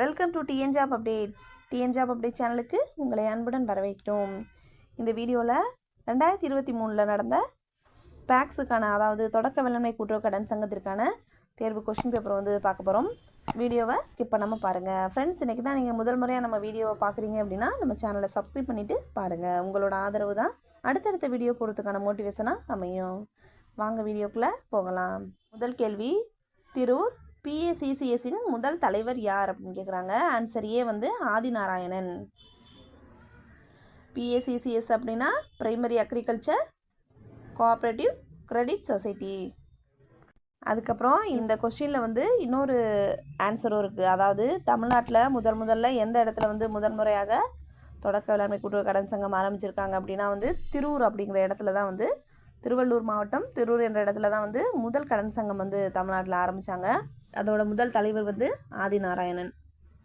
Welcome to TN job updates TN job update சேனலுக்கு உங்களை அன்புடன் வரவேற்கிறோம். இந்த வீடியோவில் ரெண்டாயிரத்தி இருபத்தி மூணில் நடந்த பேக்ஸுக்கான அதாவது தொடக்க வேளாண்மை கூட்டுறவு கடன் சங்கத்திற்கான தேர்வு கொஷின் பேப்பர் வந்து பார்க்க போகிறோம் வீடியோவை ஸ்கிப் பண்ணாமல் பாருங்கள் ஃப்ரெண்ட்ஸ் இன்றைக்கி தான் நீங்கள் முதல் முறையாக நம்ம வீடியோவை பார்க்குறீங்க அப்படின்னா நம்ம சேனலை சப்ஸ்கிரைப் பண்ணிவிட்டு பாருங்கள் உங்களோட ஆதரவு தான் அடுத்தடுத்த வீடியோ போகிறதுக்கான மோட்டிவேஷனாக அமையும். வாங்க வீடியோக்குள்ளே போகலாம். முதல் கேள்வி திரூர் பிஏசிசிஎஸ்ஸின் முதல் தலைவர் யார் அப்படின்னு கேட்குறாங்க ஆன்சர் ஏ வந்து ஆதிநாராயணன். பிஏசிசிஎஸ் அப்படின்னா primary agriculture cooperative credit society அதுக்கப்புறம் இந்த கொஸ்டினில் வந்து இன்னொரு ஆன்சரும் இருக்குது அதாவது தமிழ்நாட்டில் முதல் முதல்ல எந்த இடத்துல வந்து முதல் முறையாக தொடக்க வேளாண்மை கூட்டுறவு கடன் சங்கம் ஆரம்பிச்சிருக்காங்க அப்படின்னா வந்து திருவூர் அப்படிங்கிற இடத்துல தான் வந்து திருவள்ளூர் மாவட்டம் திருவூர் என்ற இடத்துல தான் வந்து முதல் கடன் சங்கம் வந்து தமிழ்நாட்டில் ஆரம்பித்தாங்க அதோட முதல் தலைவர் வந்து ஆதிநாராயணன்.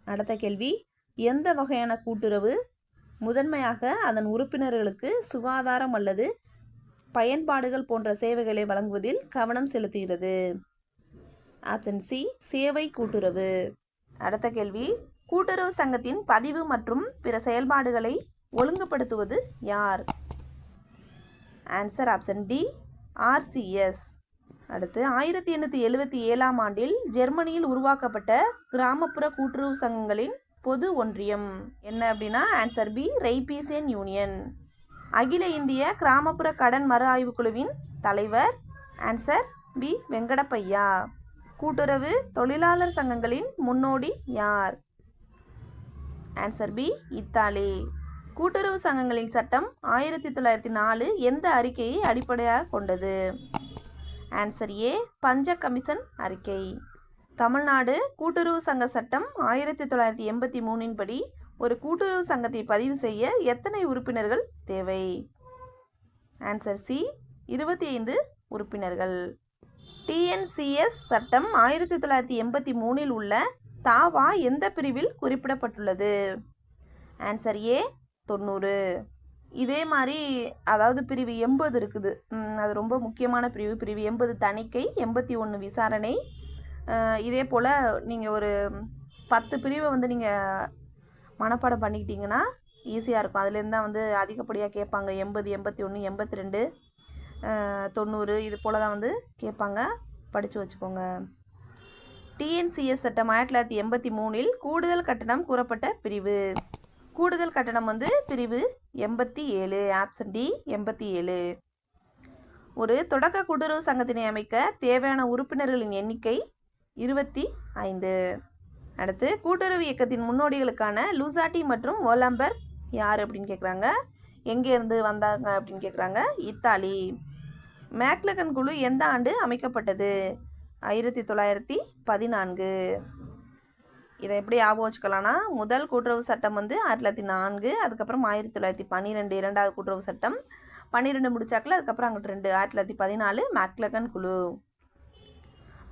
அடுத்த கேள்வி எந்த வகையான கூட்டுறவு முதன்மையாக அதன் உறுப்பினர்களுக்கு சுகாதாரம் அல்லது பயன்பாடுகள் போன்ற சேவைகளை வழங்குவதில் கவனம் செலுத்துகிறது? ஆப்ஷன் சி சேவை கூட்டுறவு. அடுத்த கேள்வி கூட்டுறவு சங்கத்தின் பதிவு மற்றும் பிற செயல்பாடுகளை ஒழுங்குபடுத்துவது யார்? ஆன்சர் ஆப்ஷன் டி ஆர்சிஎஸ் அடுத்து ஆயிரத்தி எண்ணூற்றி எழுபத்தி ஏழாம் ஆண்டில் ஜெர்மனியில் உருவாக்கப்பட்ட கிராமப்புற கூட்டுறவு சங்கங்களின் பொது ஒன்றியம். என்ன அப்படின்னா ஆன்சர் பி ரைபீசியன் யூனியன் அகில இந்திய கிராமப்புற கடன் மறு ஆய்வு குழுவின் தலைவர் ஆன்சர் பி வெங்கடப்பையா கூட்டுறவு தொழிலாளர் சங்கங்களின் முன்னோடி யார்? Answer B Italy. கூட்டுறவு சங்கங்களின் சட்டம் ஆயிரத்தி தொள்ளாயிரத்தி நாலு எந்த அறிக்கையை அடிப்படையாக கொண்டது? ஆன்சர் ஏ பஞ்ச கமிஷன் அறிக்கை. தமிழ்நாடு கூட்டுறவு சங்க சட்டம் ஆயிரத்தி தொள்ளாயிரத்தி எண்பத்தி மூணின் படி ஒரு கூட்டுறவு சங்கத்தை பதிவு செய்ய எத்தனை உறுப்பினர்கள் தேவை? ஆன்சர் சி இருபத்தி ஐந்து உறுப்பினர்கள் டிஎன்சிஎஸ் சட்டம் ஆயிரத்தி தொள்ளாயிரத்தி எண்பத்தி மூணில் உள்ள தாவா எந்த பிரிவில் குறிப்பிடப்பட்டுள்ளது? ஆன்சர் ஏ தொண்ணூறு. இதே மாதிரி அதாவது பிரிவு எண்பது இருக்குது. அது ரொம்ப முக்கியமான பிரிவு. பிரிவு எண்பது தணிக்கை எண்பத்தி ஒன்று விசாரணை. இதே போல் நீங்கள் ஒரு பத்து பிரிவை வந்து நீங்கள் மனப்பாடம் பண்ணிக்கிட்டிங்கன்னா ஈஸியாக இருக்கும். அதுலேருந்து தான் வந்து அதிகப்படியாக கேட்பாங்க. எண்பது எண்பத்தி ஒன்று எண்பத்தி ரெண்டு தொண்ணூறு. இது போல் தான் வந்து கேட்பாங்க. படித்து வச்சுக்கோங்க. டிஎன்சிஎஸ் சட்டம் ஆயிரத்தி தொள்ளாயிரத்தி எண்பத்தி மூணில் கூடுதல் கட்டணம் கூறப்பட்ட பிரிவு. கூடுதல் கட்டணம் வந்து பிரிவு எண்பத்தி ஏழு ஆப்ஷன் டி எண்பத்தி ஏழு. ஒரு தொடக்க கூட்டுறவு சங்கத்தினை அமைக்க தேவையான உறுப்பினர்களின் எண்ணிக்கை இருபத்தி ஐந்து. அடுத்து கூட்டுறவு இயக்கத்தின் முன்னோடிகளுக்கான லூசாட்டி மற்றும் ஓலம்பர் யார் அப்படின்னு கேட்குறாங்க எங்கேருந்து வந்தாங்க அப்படின்னு கேட்குறாங்க இத்தாலி. மேக்லகன் குழு எந்த ஆண்டு அமைக்கப்பட்டது? ஆயிரத்தி தொள்ளாயிரத்தி பதினான்கு. இதை எப்படி ஞாபகம் வச்சுக்கலாம்னா முதல் கூட்டுறவு சட்டம் வந்து ஆயிரத்தி தொள்ளாயிரத்தி நான்கு அதுக்கப்புறம் ஆயிரத்தி தொள்ளாயிரத்தி பன்னிரெண்டு இரண்டாவது கூட்டுறவு சட்டம். பன்னிரெண்டு முடிச்சாக்கில் அதுக்கப்புறம் அங்கிட்டு ரெண்டு ஆயிரத்தி தொள்ளாயிரத்தி பதினாலு மேக்லகன் குழு.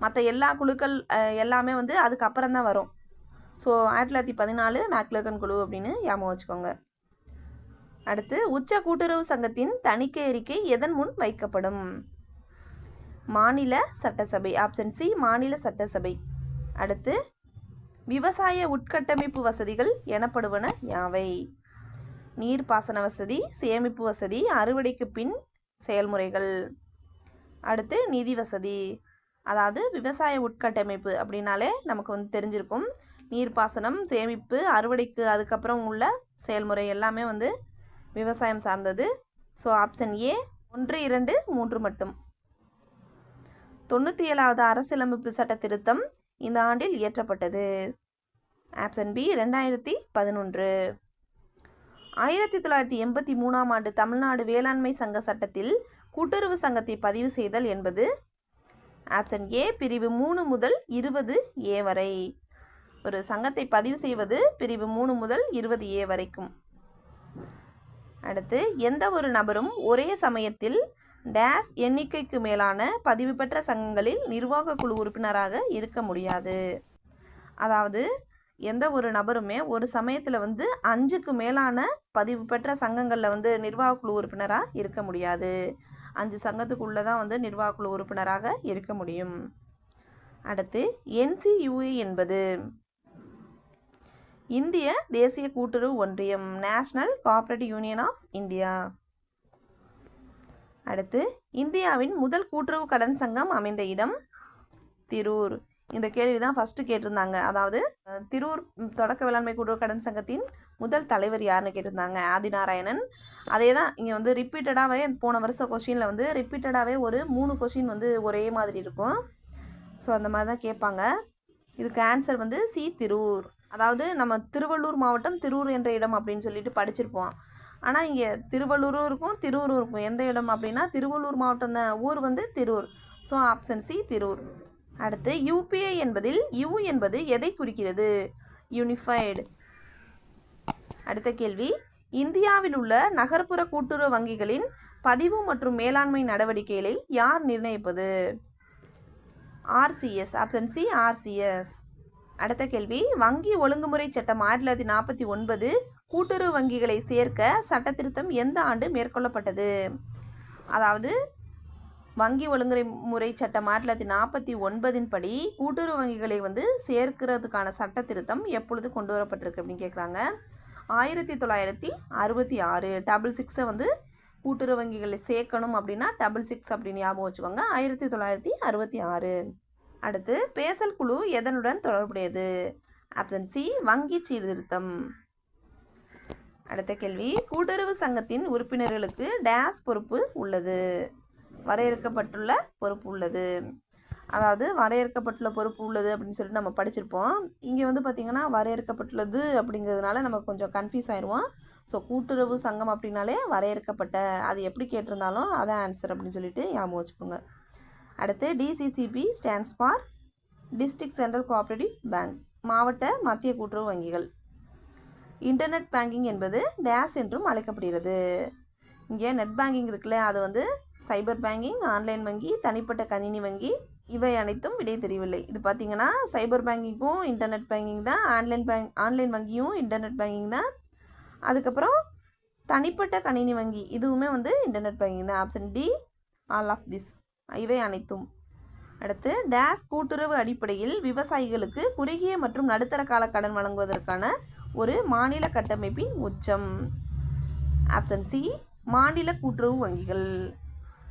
மற்ற எல்லா குழுக்கள் எல்லாமே வந்து அதுக்கப்புறம் தான் வரும். ஸோ ஆயிரத்தி தொள்ளாயிரத்தி பதினாலு மேக்லகன் குழு அப்படின்னு ஞாபகம் வச்சுக்கோங்க. அடுத்து உச்ச கூட்டுறவு சங்கத்தின் தணிக்கை அறிக்கை எதன் முன் வைக்கப்படும்? மாநில சட்டசபை ஆப்ஷன் சி மாநில சட்டசபை. அடுத்து விவசாய உட்கட்டமைப்பு வசதிகள் எனப்படுவன யாவை? நீர்ப்பாசன வசதி சேமிப்பு வசதி அறுவடைக்கு பின் செயல்முறைகள். அடுத்து நிதி வசதி. அதாவது விவசாய உட்கட்டமைப்பு அப்படின்னாலே நமக்கு வந்து தெரிஞ்சிருக்கும். நீர்ப்பாசனம் சேமிப்பு அறுவடைக்கு அதுக்கப்புறம் உள்ள செயல்முறை எல்லாமே வந்து விவசாயம் சார்ந்தது. ஸோ ஆப்ஷன் ஏ ஒன்று இரண்டு மூன்று மட்டும். தொண்ணூற்றி ஏழாவது அரசியலமைப்பு சட்ட திருத்தம். இந்த ஆண்டில் இயற்றப்பட்டது. ஆப்ஷன் பி ரெண்டாயிரத்தி பதினொன்று. ஆயிரத்தி தொள்ளாயிரத்தி எண்பத்தி மூணாம் ஆண்டு தமிழ்நாடு வேளாண்மை சங்க சட்டத்தில் கூட்டுறவு சங்கத்தை பதிவு செய்தல் என்பது ஆப்ஷன் ஏ பிரிவு மூணு முதல் இருபது ஏ வரை. ஒரு சங்கத்தை பதிவு செய்வது பிரிவு மூணு முதல் இருபது ஏ வரைக்கும். அடுத்து எந்த ஒரு நபரும் ஒரே சமயத்தில் டேஸ் எண்ணிக்கைக்கு மேலான பதிவு பெற்ற சங்கங்களில் நிர்வாக குழு உறுப்பினராக இருக்க முடியாது. அதாவது எந்த ஒரு நபருமே ஒரு சமயத்தில் வந்து அஞ்சுக்கு மேலான பதிவு பெற்ற சங்கங்களில் வந்து நிர்வாக குழு உறுப்பினராக இருக்க முடியாது. அஞ்சு சங்கத்துக்குள்ளே தான் வந்து நிர்வாக குழு உறுப்பினராக இருக்க முடியும். அடுத்து என்சியூஏ என்பது. இந்திய தேசிய கூட்டுறவு ஒன்றியம் national cooperative union of India. அடுத்து இந்தியாவின் முதல் கூட்டுறவு கடன் சங்கம் அமைந்த இடம் திரூர் இந்த கேள்வி தான் ஃபஸ்ட்டு கேட்டிருந்தாங்க. அதாவது திரூர் தொடக்க வேளாண்மை கூட்டுறவு கடன் சங்கத்தின் முதல் தலைவர் யாருன்னு கேட்டிருந்தாங்க. ஆதிநாராயணன். அதே தான் இங்கே வந்து ரிப்பீட்டடாகவே போன வருஷம் கொஷினில் வந்து ரிப்பீட்டடாகவே ஒரு மூணு கொஷின் வந்து ஒரே மாதிரி இருக்கும். ஸோ அந்த மாதிரி தான் கேட்பாங்க. இதுக்கு ஆன்சர் வந்து சி. திரூர் அதாவது நம்ம திருவள்ளூர் மாவட்டம் திரூர் என்ற இடம் அப்படின்னு சொல்லிட்டு படிச்சிருப்போம். ஆனால் இங்கே திருவள்ளூரும் இருக்கும் திருவூரும் இருக்கும். எந்த இடம் அப்படின்னா திருவள்ளூர் மாவட்டம் தான். ஊர் வந்து Tiruvur. So option C Tiruvur. அடுத்து யூபிஐ என்பதில் யூ என்பது எதை குறிக்கிறது? யூனிஃபைடு அடுத்த கேள்வி. இந்தியாவில் உள்ள நகர்ப்புற கூட்டுறவு வங்கிகளின் பதிவு மற்றும் மேலாண்மை நடவடிக்கைகளை யார் நிர்ணயிப்பது? ஆர்சிஎஸ் ஆப்ஷன் சி ஆர்சிஎஸ் அடுத்த கேள்வி. வங்கி ஒழுங்குமுறை சட்டம் ஆயிரத்தி தொள்ளாயிரத்தி நாற்பத்தி ஒன்பது கூட்டுறவு வங்கிகளை சேர்க்க சட்ட திருத்தம் எந்த ஆண்டு மேற்கொள்ளப்பட்டது? அதாவது வங்கி ஒழுங்குமுறை முறை சட்டம் ஆயிரத்தி தொள்ளாயிரத்தி நாற்பத்தி ஒன்பதின் படி கூட்டுறவு வங்கிகளை வந்து சேர்க்கிறதுக்கான சட்ட திருத்தம் எப்பொழுது கொண்டு வரப்பட்டிருக்கு அப்படின்னு கேட்குறாங்க ஆயிரத்தி தொள்ளாயிரத்தி அறுபத்தி ஆறு டபுள் சிக்ஸை வந்து கூட்டுறவு வங்கிகளை சேர்க்கணும் அப்படின்னா டபுள் சிக்ஸ் அப்படின்னு ஞாபகம் வச்சுக்கோங்க. ஆயிரத்தி தொள்ளாயிரத்தி அறுபத்தி ஆறு. அடுத்து பேசல் குழு எதனுடன் தொடர்புடையது? ஆப்ஷன் சி வங்கி சீர்திருத்தம். அடுத்த கேள்வி. கூட்டுறவு சங்கத்தின் உறுப்பினர்களுக்கு டேஸ் பொறுப்பு உள்ளது. வரையறுக்கப்பட்டுள்ள பொறுப்பு உள்ளது. அதாவது வரையறுக்கப்பட்டுள்ள பொறுப்பு உள்ளது அப்படின்னு சொல்லிட்டு நம்ம படிச்சிருப்போம். இங்கே வந்து பார்த்திங்கன்னா வரையறுக்கப்பட்டுள்ளது அப்படிங்கிறதுனால நம்ம கொஞ்சம் கன்ஃபியூஸ் ஆயிடுவோம் ஸோ கூட்டுறவு சங்கம் அப்படின்னாலே வரையறுக்கப்பட்ட அது எப்படி கேட்டிருந்தாலும் அதான் ஆன்சர் அப்படின்னு சொல்லிட்டு ஞாபகம் வச்சுக்கோங்க. அடுத்து DCCB stands for district central cooperative bank மாவட்ட மத்திய கூட்டுறவு வங்கிகள். இன்டர்நெட் பேங்கிங் என்பது டேஸ் என்றும் அழைக்கப்படுகிறது. இங்கே நெட் பேங்கிங் இருக்குல்ல அது வந்து சைபர் பேங்கிங் ஆன்லைன் வங்கி தனிப்பட்ட கணினி வங்கி இவை அனைத்தும் விடை தெரியவில்லை இது பார்த்தீங்கன்னா சைபர் பேங்கிங்கும் இன்டர்நெட் பேங்கிங் தான் ஆன்லைன் பேங்க் ஆன்லைன் வங்கியும் இன்டர்நெட் பேங்கிங் தான். அதுக்கப்புறம் தனிப்பட்ட கணினி வங்கி இதுவுமே வந்து இன்டர்நெட் பேங்கிங் தான். Option D all of this இவை அனைத்தும். அடுத்து டேஸ் கூட்டுறவு அடிப்படையில் விவசாயிகளுக்கு குறுகிய மற்றும் நடுத்தர கால கடன் வழங்குவதற்கான ஒரு மாநில கட்டமைப்பின் உச்சம். ஆப்ஷன் சி மாநில கூட்டுறவு வங்கிகள்.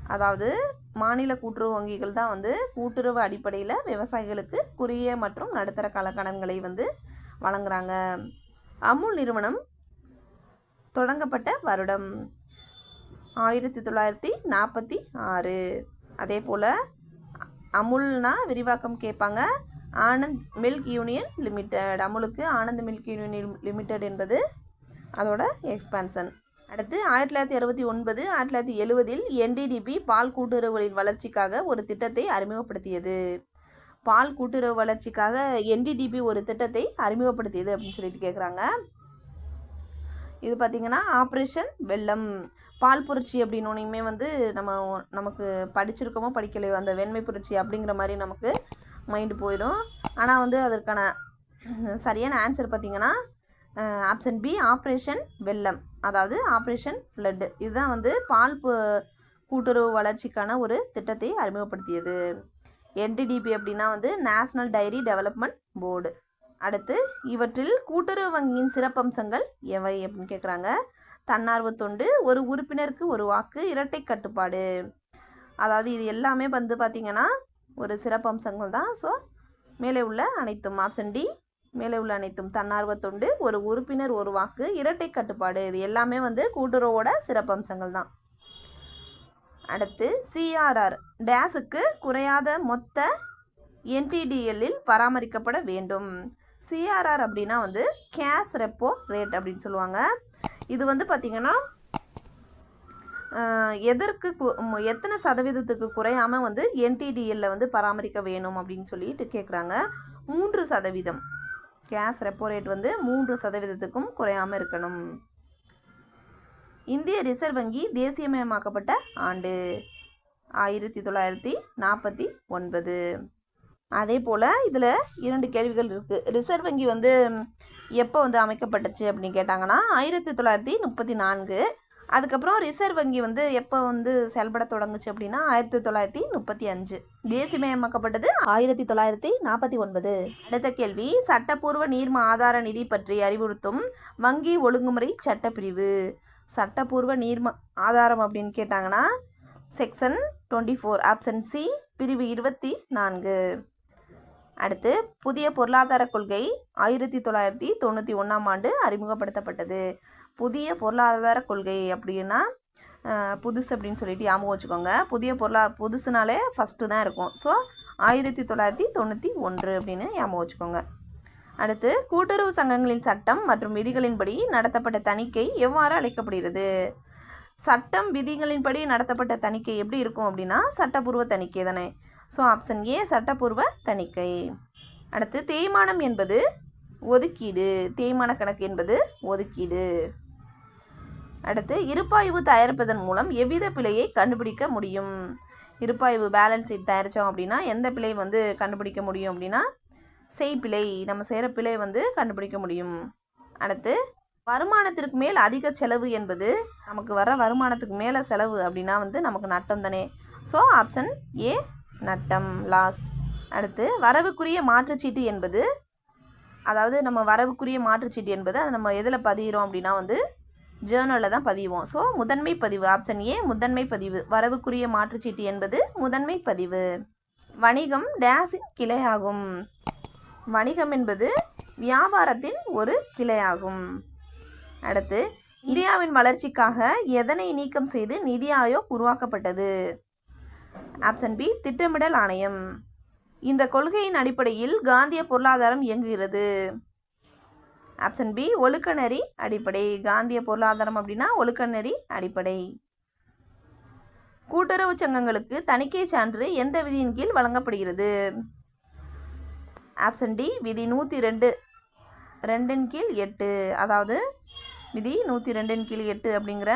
அதாவது மாநில கூட்டுறவு வங்கிகள் தான் வந்து கூட்டுறவு அடிப்படையில் விவசாயிகளுக்கு குறுகிய மற்றும் நடுத்தர கால கடன்களை வந்து வழங்குறாங்க. அமுல் நிறுவனம் தொடங்கப்பட்ட வருடம். ஆயிரத்தி தொள்ளாயிரத்தி நாற்பத்தி ஆறு. அதே போல் அமுல்னா விரிவாக்கம் கேட்பாங்க. ஆனந்த் மில்க் யூனியன் லிமிட்டெட் அமுலுக்கு ஆனந்த் மில்க் யூனியன் லிமிட்டெட் என்பது அதோட எக்ஸ்பான்சன் அடுத்து ஆயிரத்தி தொள்ளாயிரத்தி அறுபத்தி ஒன்பது ஆயிரத்தி தொள்ளாயிரத்தி எழுவதில் என்டிடிபி பால் கூட்டுறவுகளின் வளர்ச்சிக்காக ஒரு திட்டத்தை அறிமுகப்படுத்தியது. பால் கூட்டுறவு வளர்ச்சிக்காக என்டிடிபி ஒரு திட்டத்தை அறிமுகப்படுத்தியது அப்படின்னு சொல்லிட்டு கேட்குறாங்க இது பார்த்திங்கன்னா ஆப்ரேஷன் வெள்ளம். பால் புரட்சி அப்படின்னோனையுமே வந்து நம்ம நமக்கு படிச்சிருக்கோமோ படிக்கலையோ அந்த வெண்மை புரட்சி அப்படிங்கிற மாதிரி நமக்கு மைண்டு போயிடும். ஆனால் வந்து அதற்கான சரியான ஆன்சர் பார்த்திங்கன்னா ஆப்ஷன் பி ஆப்ரேஷன் வெள்ளம். அதாவது ஆப்ரேஷன் ஃப்ளட்டு இதுதான் வந்து பால் பு கூட்டுறவு வளர்ச்சிக்கான ஒரு திட்டத்தை அறிமுகப்படுத்தியது. என்டிடிபி அப்படின்னா வந்து நேஷ்னல் டைரி டெவலப்மெண்ட் போர்டு அடுத்து இவற்றில் கூட்டுறவு வங்கியின் சிறப்பம்சங்கள் எவை அப்படின்னு கேட்குறாங்க தன்னார்வ தொண்டு ஒரு உறுப்பினருக்கு ஒரு வாக்கு இரட்டை கட்டுப்பாடு. அதாவது இது எல்லாமே வந்து பார்த்திங்கன்னா ஒரு சிறப்பம்சங்கள் தான். ஸோ மேலே உள்ள அனைத்தும் ஆப்ஷன் டி மேலே உள்ள அனைத்தும் தன்னார்வ தொண்டு ஒரு உறுப்பினர் ஒரு வாக்கு இரட்டை கட்டுப்பாடு. இது எல்லாமே வந்து கூட்டுறவோட சிறப்பம்சங்கள் தான். அடுத்து சிஆர்ஆர் டேஸுக்கு குறையாத மொத்த என்டிடிஎல்லில் பராமரிக்கப்பட வேண்டும். சிஆர்ஆர் அப்படின்னா வந்து கேஷ் ரெப்போ ரேட் அப்படின்னு சொல்லுவாங்க. இது வந்து பார்த்திங்கன்னா எதற்கு எத்தனை சதவீதத்துக்கு குறையாமல் வந்து என்டிடிஎல்ல வந்து பராமரிக்க வேணும் அப்படின்னு சொல்லிட்டு கேட்குறாங்க மூன்று சதவீதம். கேஸ் ரெப்போ ரேட் வந்து மூன்று சதவீதத்துக்கும் குறையாமல் இருக்கணும். இந்திய ரிசர்வ் வங்கி தேசியமயமாக்கப்பட்ட ஆண்டு ஆயிரத்தி தொள்ளாயிரத்தி நாற்பத்தி ஒன்பது. அதே போல் இதில் இரண்டு கேள்விகள் இருக்குது ரிசர்வ் வங்கி வந்து எப்போ வந்து அமைக்கப்பட்டுச்சு அப்படின்னு கேட்டாங்கன்னா ஆயிரத்தி தொள்ளாயிரத்தி முப்பத்தி நான்கு. அதுக்கப்புறம் ரிசர்வ் வங்கி வந்து எப்போ வந்து செயல்பட தொடங்குச்சு அப்படின்னா ஆயிரத்தி தொள்ளாயிரத்தி முப்பத்தி அஞ்சு. தேசியமயமாக்கப்பட்டது ஆயிரத்தி தொள்ளாயிரத்தி நாற்பத்தி ஒன்பது. அடுத்த கேள்வி சட்டப்பூர்வ நீர்ம ஆதார நிதி பற்றி அறிவுறுத்தும் வங்கி ஒழுங்குமுறை சட்டப்பிரிவு. சட்டப்பூர்வ நீர்ம ஆதாரம் அப்படின்னு கேட்டாங்கன்னா section twenty four option C பிரிவு இருபத்தி நான்கு. அடுத்து புதிய பொருளாதார கொள்கை ஆயிரத்தி தொள்ளாயிரத்தி தொண்ணூற்றி ஒன்றாம் ஆண்டு அறிமுகப்படுத்தப்பட்டது. புதிய பொருளாதார கொள்கை அப்படின்னா புதுசு அப்படின்னு சொல்லிட்டு ஞாபகம் வச்சுக்கோங்க. புதிய பொருளா புதுசுனாலே ஃபஸ்ட்டு தான் இருக்கும். ஸோ ஆயிரத்தி தொள்ளாயிரத்தி தொண்ணூற்றி ஒன்று அப்படின்னு ஞாபகம் வச்சுக்கோங்க. அடுத்து கூட்டுறவு சங்கங்களின் சட்டம் மற்றும் விதிகளின்படி நடத்தப்பட்ட தணிக்கை எவ்வாறு அழைக்கப்படுகிறது? சட்டம் விதிகளின்படி நடத்தப்பட்ட தணிக்கை எப்படி இருக்கும் அப்படின்னா சட்டப்பூர்வ தணிக்கை தானே. ஸோ ஆப்ஷன் ஏ சட்டப்பூர்வ தணிக்கை. அடுத்து தேய்மானம் என்பது ஒதுக்கீடு. தேய்மான கணக்கு என்பது ஒதுக்கீடு. அடுத்து இருப்பாய்வு தயாரிப்பதன் மூலம் எவ்வித பிழையை கண்டுபிடிக்க முடியும்? இருப்பாய்வு பேலன்ஸ் ஷீட் தயாரித்தோம் அப்படின்னா எந்த பிழை வந்து கண்டுபிடிக்க முடியும் அப்படின்னா செய் பிழை நம்ம செய்கிற பிழை வந்து கண்டுபிடிக்க முடியும். அடுத்து வருமானத்திற்கு மேல் அதிக செலவு என்பது நமக்கு வர வருமானத்துக்கு மேலே செலவு அப்படின்னா வந்து நமக்கு நட்டம் தானே. ஸோ ஆப்ஷன் ஏ நட்டம் லாஸ். அடுத்து வரவுக்குரிய மாற்றுச்சீட்டு என்பது அதாவது நம்ம வரவுக்குரிய மாற்றுச்சீட்டு என்பது அதை நம்ம எதில் பதிகிறோம் அப்படின்னா வந்து ஜேர்னலில் தான் பதிவோம். ஸோ முதன்மை பதிவு ஆப்ஷன் ஏ முதன்மை பதிவு. வரவுக்குரிய மாற்றுச்சீட்டு என்பது முதன்மை பதிவு. வணிகம் டேஸின் கிளையாகும். வணிகம் என்பது வியாபாரத்தின் ஒரு கிளையாகும். அடுத்து இந்தியாவின் வளர்ச்சிக்காக எதனை நீக்கம் செய்து நிதி ஆயோக் உருவாக்கப்பட்டது? ஆப்ஷன் பி திட்டமிடல் ஆணையம். இந்த கொள்கையின் அடிப்படையில் காந்திய பொருளாதாரம் இயங்குகிறது. ஆப்ஷன் பி ஒழுக்கநெறி அடிப்படை. காந்திய பொருளாதாரம் அப்படின்னா ஒழுக்கநெறி அடிப்படை. கூட்டுறவு சங்கங்களுக்கு தணிக்கை சான்று எந்த விதியின் கீழ் வழங்கப்படுகிறது? ஆப்ஷன் டி விதி நூற்றி ரெண்டு ரெண்டின் கீழ் எட்டு. அதாவது விதி நூற்றி ரெண்டின் கீழ் எட்டு அப்படிங்கிற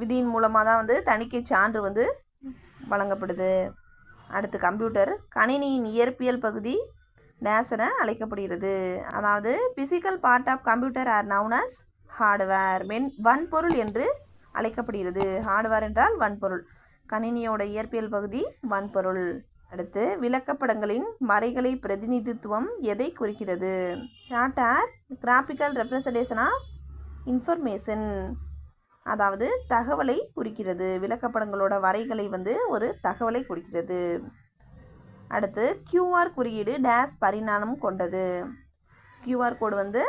விதியின் மூலமாக தான் வந்து தணிக்கை சான்று வந்து வழங்கப்படுது. அடுத்து கம்ப்யூட்டர். கணினியின் இயற்பியல் பகுதி டேஸ் என அழைக்கப்படுகிறது. அதாவது physical part of computer are known as hardware மென் வன்பொருள் என்று அழைக்கப்படுகிறது. ஹார்ட்வேர் என்றால் வன்பொருள். கணினியோட இயற்பியல் பகுதி வன்பொருள். அடுத்து விளக்கப்படங்களின் மறைகளை பிரதிநிதித்துவம் எதை குறிக்கிறது? Chart are graphical representation of information அதாவது தகவலை குறிக்கிறது. விளக்கப்படங்களோட வரைகளை வந்து ஒரு தகவலை குறிக்கிறது. அடுத்து கியூஆர் குறியீடு டேஸ் பரிணாமம் கொண்டது. கியூஆர் கோடு வந்து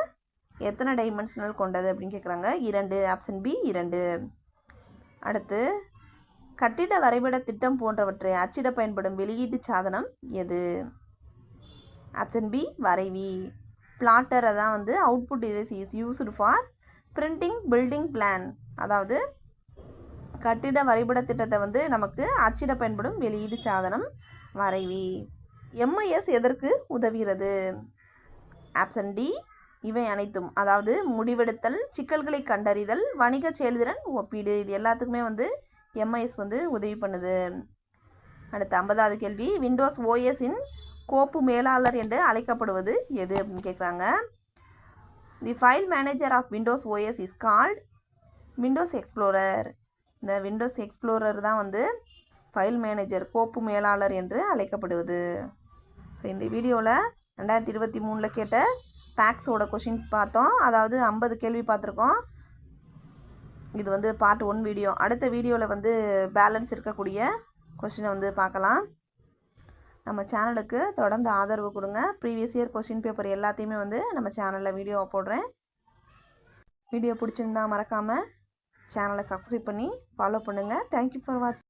எத்தனை டைமென்ஷனல் கொண்டது அப்படின்னு கேட்குறாங்க இரண்டு ஆப்ஷன் பி இரண்டு. அடுத்து கட்டிட வரைபட திட்டம் போன்றவற்றை அச்சிட பயன்படும் வெளியீட்டு சாதனம் எது? Option B வரைவி. பிளாட்டரை தான் வந்து output device is used for printing building plan அதாவது கட்டிட வரைபட திட்டத்தை வந்து நமக்கு அச்சிட பயன்படும் வெளியீடு சாதனம் வரைவி. எம்ஐஎஸ் எதற்கு உதவுகிறது? ஆப்ஷன் டி இவை அனைத்தும். அதாவது முடிவெடுத்தல் சிக்கல்களை கண்டறிதல் வணிக செயல்திறன் ஒப்பீடு. இது எல்லாத்துக்குமே வந்து எம்ஐஎஸ் வந்து உதவி பண்ணுது. அடுத்து ஐம்பதாவது கேள்வி விண்டோஸ் ஓஎஸின் கோப்பு மேலாளர் என்று அழைக்கப்படுவது எது அப்படின்னு கேட்குறாங்க. The file manager of Windows OS is called Windows Explorer இந்த விண்டோஸ் எக்ஸ்ப்ளோரர் தான் வந்து ஃபைல் மேனேஜர் கோப்பு மேலாளர் என்று அழைக்கப்படுவது. ஸோ இந்த வீடியோவில் ரெண்டாயிரத்தி இருபத்தி மூணில் கேட்ட பேக்ஸோட கொஷின் பார்த்தோம். அதாவது ஐம்பது கேள்வி பார்த்துருக்கோம். இது வந்து பார்ட் ஒன் வீடியோ அடுத்த வீடியோவில் வந்து பேலன்ஸ் இருக்கக்கூடிய கொஷினை வந்து பார்க்கலாம். நம்ம சேனலுக்கு தொடர்ந்து ஆதரவு கொடுங்க. ப்ரீவியஸ் இயர் கொஷின் பேப்பர் எல்லாத்தையுமே வந்து நம்ம சேனலில் வீடியோ போடுறேன் வீடியோ பிடிச்சிருந்தா மறக்காமல் சேனலை சப்ஸ்கிரைப் பண்ணி ஃபாலோ பண்ணுங்கள் தேங்க்யூ ஃபார் வாட்சிங்